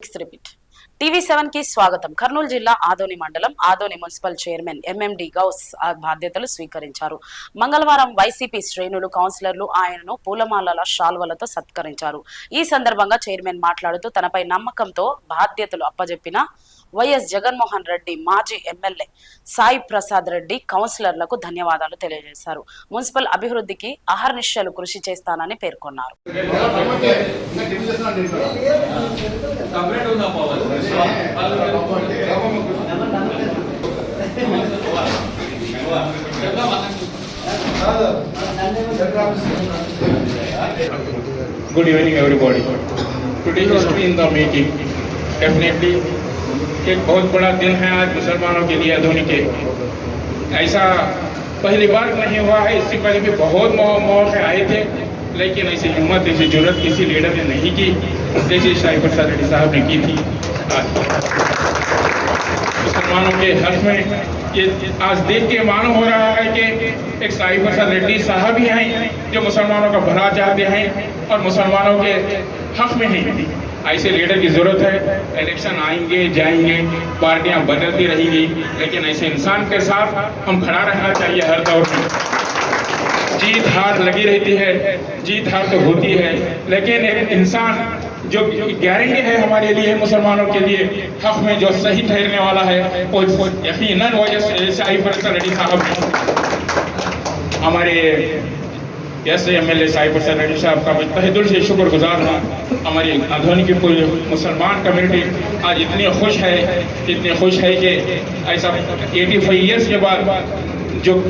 Repeat TV సెవెన్కి స్వాగతం. కర్నూలు జిల్లా ఆదోని మండలం Adoni municipal chairman MMD Ghouse బాధ్యతలు స్వీకరించారు. మంగళవారం వైసీపీ శ్రేణులు కౌన్సిలర్లు ఆయనను పూలమాలల శాల్వలతో సత్కరించారు. ఈ సందర్భంగా చైర్మన్ మాట్లాడుతూ తనపై నమ్మకంతో బాధ్యతలు అప్పజెప్పిన వైఎస్ జగన్మోహన్ రెడ్డి మాజీ ఎమ్మెల్యే సాయి ప్రసాద్ రెడ్డి కౌన్సిలర్లకు ధన్యవాదాలు తెలియజేశారు. మున్సిపల్ అభివృద్ధికి అహర్నిశలు కృషి చేస్తానని పేర్కొన్నారు. Good evening body today history in the meeting definitely ایک بہت بڑا دن ہے آج مسلمانوں کے لیے دھونی کے ایسا پہلی بار نہیں ہوا ہے، اس سے پہلے بھی بہت مواقع آئے تھے، لیکن ایسی ہمت، ایسی جرت کسی لیڈر نے نہیں کی۔ جیسے شاہی پرساد ریڈی صاحب نے کی تھی۔ مسلمانوں کے حق میں یہ آج دیکھ کے معلوم ہو رہا ہے کہ ایک شاہی پرساد ریڈی صاحب ہی ہیں جو مسلمانوں کا بھرا چاہتے ہیں اور مسلمانوں کے حق میں ہیں۔ ایسے لیڈر کی ضرورت ہے، الیکشن آئیں گے، جائیں گے، پارٹیاں بدلتی رہیں گی، لیکن ایسے انسان کے ساتھ ہم کھڑا رہنا چاہیے ہر دور میں۔ جیت ہار لگی رہتی ہے، جیت ہار تو ہوتی ہے، لیکن ایک انسان جو گارنٹی ہے ہمارے لیے مسلمانوں کے لیے، حق میں جو صحیح ٹھہرنے والا ہے، وہ یقیناً وجہ سے صاحب ہمارے جیسے ایم ایل اے صاحب حسین علی صاحب کا میں تہ سے شکر گزار ہوں۔ ہماری ادھونی کی پوری مسلمان کمیونٹی آج اتنی خوش ہے، اتنی خوش ہے کہ ایسا ایٹی فائیو ایئرس کے بعد جو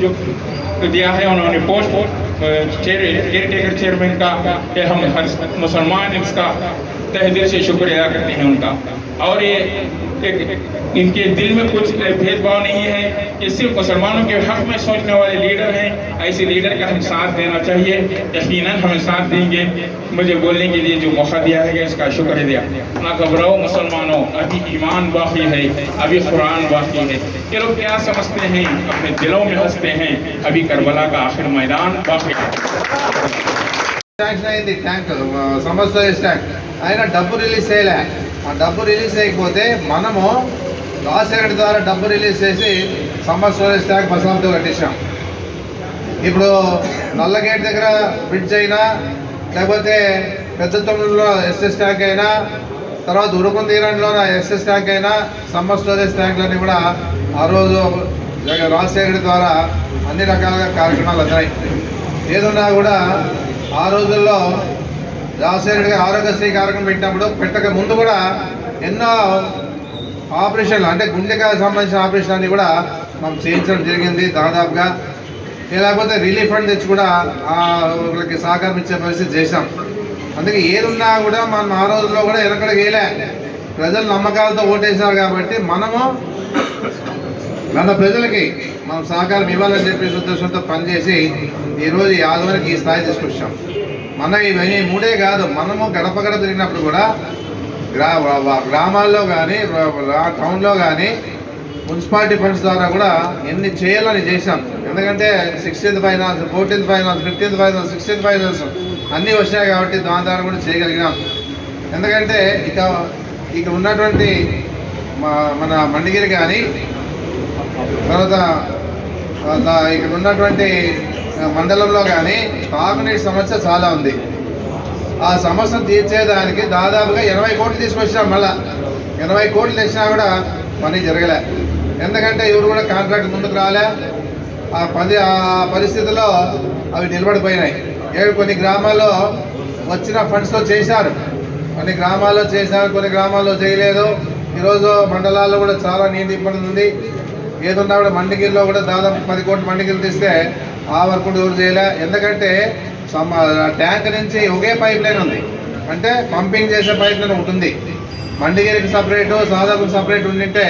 دیا ہے، انہوں نے پوسٹ کیئر ٹیکر چیئرمین کا کہ ہم ہر مسلمان اس کا تہ سے شکر ادا کرتے ہیں ان کا۔ اور یہ ان کے دل میں کچھ بھید بھاؤ نہیں ہے یہ صرف مسلمانوں کے حق میں سوچنے والے لیڈر ہیں۔ ایسے لیڈر کا ہم ساتھ دینا چاہیے۔ یقیناً ہمیں ساتھ دیں گے۔ مجھے بولنے کے لیے جو موقع دیا ہے اس کا شکر دیا۔ نہ گھبراؤ مسلمانوں، ابھی ایمان باقی ہے، ابھی قرآن باقی ہے۔ یہ لوگ کیا سمجھتے ہیں؟ اپنے دلوں میں ہنستے ہیں۔ ابھی کربلا کا آخر میدان باقی ہے۔ Sanction అయింది ట్యాంక్ సమస్య సమ్మర్ స్టోరేజ్ ట్యాంక్ అయినా డబ్బు రిలీజ్ చేయలే. ఆ డబ్బు రిలీజ్ చేయకపోతే మనము రాజశేఖర్ ద్వారా డబ్బు రిలీజ్ చేసి సమ్మర్ స్టోరేజ్ ట్యాంక్ బసాంతో కట్టించాం. ఇప్పుడు నల్లగేట్ దగ్గర బ్రిడ్జ్ అయినా లేకపోతే పెద్ద తొమ్మిదిలో ఎస్ఎస్ ట్యాంక్ అయినా తర్వాత ఉరుకుం తీరంలో ఎస్ఎస్ ట్యాంక్ అయినా సమ్మర్ స్టోరేజ్ ట్యాంకులన్నీ కూడా ఆ రోజు జగ- రాజశేఖర్ ద్వారా అన్ని రకాలుగా కార్యక్రమాలు అందాయి ఏదున్నా కూడా ఆ రోజుల్లో రాజశేఖర్ గారు ఆరోగ్యశ్రీ కార్యక్రమం పెట్టినప్పుడు పెట్టక ముందు కూడా ఎన్నో ఆపరేషన్లు అంటే గుండెకి సంబంధించిన ఆపరేషన్ అన్ని కూడా మనం చేయించడం జరిగింది దాదాపుగా. లేకపోతే రిలీఫ్ ఫండ్ తెచ్చి కూడా ఆ వాళ్ళకి సహకారం ఇచ్చే పరిస్థితి చేశాం. అందుకే ఏదున్నా కూడా మనం ఆ రోజుల్లో కూడా వెనకడ వేయలే. ప్రజలు నమ్మకాలతో ఓటేసినారు కాబట్టి మనము మన ప్రజలకి మనం సహకారం ఇవ్వాలని చెప్పేసి ఉద్దేశంతో పనిచేసి ఈరోజు ఈ ఆదివారికి ఈ స్థాయి తీసుకొచ్చాం. మన ఇవన్నీ మూడే కాదు మనము గడప గడప తిరిగినప్పుడు కూడా గ్రా గ్రామాల్లో కానీ టౌన్లో కానీ మున్సిపాలిటీ ఫండ్స్ ద్వారా కూడా ఎన్ని చేయాలని చేశాం. ఎందుకంటే sixteenth finance fourteenth finance fifteenth finance sixteenth finance అన్నీ వచ్చాయి కాబట్టి దాని ద్వారా కూడా చేయగలిగినాం. ఎందుకంటే ఇక ఇక ఉన్నటువంటి మా- మన మండగిరి కానీ తర్వాత ఇక్కడ ఉన్నటువంటి మండలంలో కానీ తాగునీటి సమస్య చాలా ఉంది. ఆ సమస్యను తీర్చేదానికి దాదాపుగా ఎనభై కోట్లు తీసుకొచ్చినాం మళ్ళా ఎనభై కోట్లు తెచ్చినా కూడా పని జరగలే. ఎందుకంటే ఎవరు కూడా కాంట్రాక్ట్ ముందుకు రాలే. ఆ పది ఆ పరిస్థితిలో అవి నిలబడిపోయినాయి. ఏడు కొన్ని గ్రామాల్లో వచ్చిన ఫండ్స్తో చేశారు. కొన్ని గ్రామాల్లో చేశారు కొన్ని గ్రామాల్లో చేయలేదు. ఈరోజు మండలాల్లో కూడా చాలా నీటి ఇబ్బంది ఉంది. ఏదున్నా కూడా మండిగిరిలో కూడా దాదాపు పది కోట్ల మండిగిరి తీస్తే ఆ వరకు కూడా ఎవరు చేయలే. ఎందుకంటే ట్యాంక్ నుంచి ఒకే పైప్ లైన్ ఉంది. అంటే పంపింగ్ చేసే పైప్ లైన్ ఒకటి ఉంది. మండిగిరికి సపరేటు సాదాపుకి సపరేట్ ఉండింటే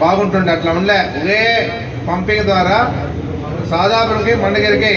బాగుంటుండే అట్లా ఉండలే ఒకే పంపింగ్ ద్వారా సాదాపులకి మండిగిరికి